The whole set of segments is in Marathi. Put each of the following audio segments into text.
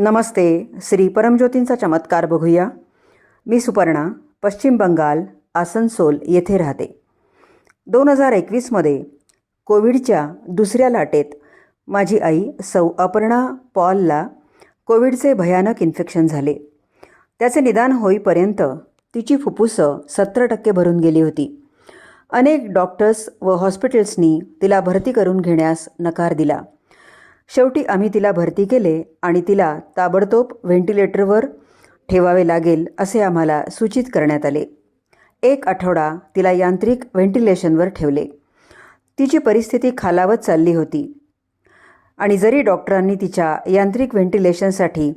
नमस्ते श्री परमज्योतींचा चमत्कार बघूया. मी सुपर्णा पश्चिम बंगाल आसनसोल येथे राहते. दोन हजार एकवीसमध्ये कोविडच्या दुसऱ्या लाटेत माझी आई सौ अपर्णा पॉलला कोविडचे भयानक इन्फेक्शन झाले. त्याचे निदान होईपर्यंत तिची फुफ्फुसं सत्तर टक्के भरून गेली होती. अनेक डॉक्टर्स व हॉस्पिटल्सनी तिला भरती करून घेण्यास नकार दिला. शेवटी आम्ही तिला भरती केले आणि तिला ताबडतोब व्हेंटिलेटरवर ठेवावे लागेल असे आम्हाला सूचित करण्यात आले. एक आठवडा तिला यांत्रिक व्हेंटिलेशनवर ठेवले. तिची परिस्थिती खालावत चालली होती. आणि जरी डॉक्टरांनी तिच्या यांत्रिक व्हेंटिलेशनसाठी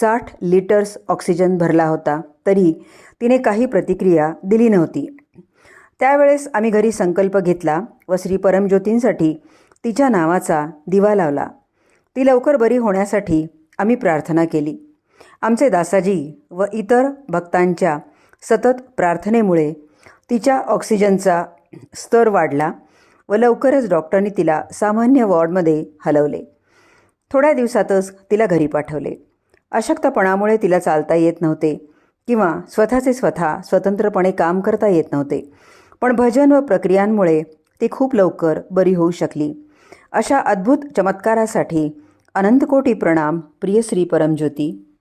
साठ लिटर्स ऑक्सिजन भरला होता तरी तिने काही प्रतिक्रिया दिली नव्हती. त्यावेळेस आम्ही घरी संकल्प घेतला व श्री परमज्योतींसाठी तिच्या नावाचा दिवा लावला. ती लवकर बरी होण्यासाठी आम्ही प्रार्थना केली. आमचे दासाजी व इतर भक्तांच्या सतत प्रार्थनेमुळे तिच्या ऑक्सिजनचा स्तर वाढला व लवकरच डॉक्टरनी तिला सामान्य वॉर्डमध्ये हलवले. थोड्या दिवसातच तिला घरी पाठवले. अशक्तपणामुळे तिला चालता येत नव्हते किंवा स्वतःचे स्वतः स्वतंत्रपणे काम करता येत नव्हते. पण भजन व प्रक्रियांमुळे ती खूप लवकर बरी होऊ शकली. अशा अद्भुत चमत्कारासाठी अनंतकोटी प्रणाम प्रिय श्री परमज्योती.